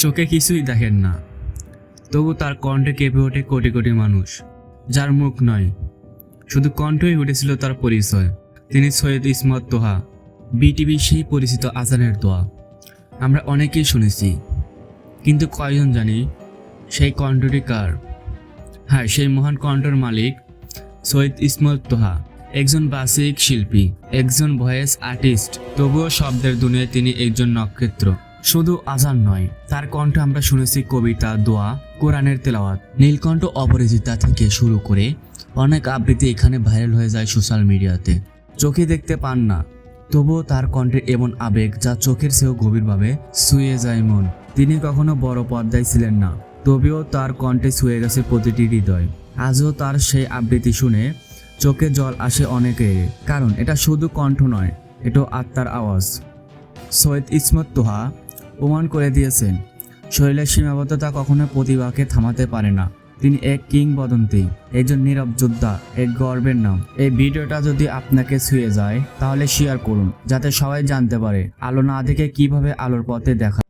চোখে কিছুই দেখেন না। তবু তার কণ্ঠে কেঁপে ওঠে কোটি কোটি মানুষ। যার মুখ নয়, শুধু কণ্ঠই উঠেছিল তার পরিচয়। তিনি সৈয়দ ইসমত তোহা, বিটিভি সেই পরিচিত আজানের দোয়া। আমরা অনেকেই শুনেছি, কিন্তু কয়জন জানি সেই কণ্ঠটি কার? হ্যাঁ সেই মহান কণ্ঠর মালিক সৈয়দ ইসমত তোহা। একজন বাসিক শিল্পী, একজন ভয়েস আর্টিস্ট, তবুও শব্দের দুনিয়ায় তিনি একজন নক্ষত্র। শুধু আজান নয়, তার কণ্ঠ আমরা শুনেছি কবিতা, দোয়া, কোরআনের তেলাওয়াত। নীলকণ্ঠ অপরাজিতা থেকে শুরু করে অনেক আবৃত্তি এখানে ভাইরাল হয়ে যায় সোশ্যাল মিডিয়াতে। চোখে দেখতে পান না, তবুও তার কণ্ঠে এমন আবেগ যা চোখের চেয়েও গভীরভাবে শুয়ে যায় মন। তিনি কখনো বড় পর্দায় ছিলেন না, তবেও তার কণ্ঠে ছুঁয়ে গেছে প্রতিটি হৃদয়। আজও তার সেই আবৃত্তি শুনে চোখে জল আসে অনেকের কারণ এটা শুধু কণ্ঠ নয় এটা আত্মার আওয়াজ। সৈয়দ ইসমত তোহা প্রমাণ করে দিয়েছেন, শরীরের সীমাবদ্ধতা কখনো প্রতিভাকে থামাতে পারে না। তিনি এক কিংবদন্তি, একজন নীরব যোদ্ধা, এক গর্বের নাম। এই ভিডিওটা যদি আপনাকে ছুঁয়ে যায়, তাহলে শেয়ার করুন, যাতে সবাই জানতে পারে। আলো না দেখে কীভাবে আলোর পথে দেখা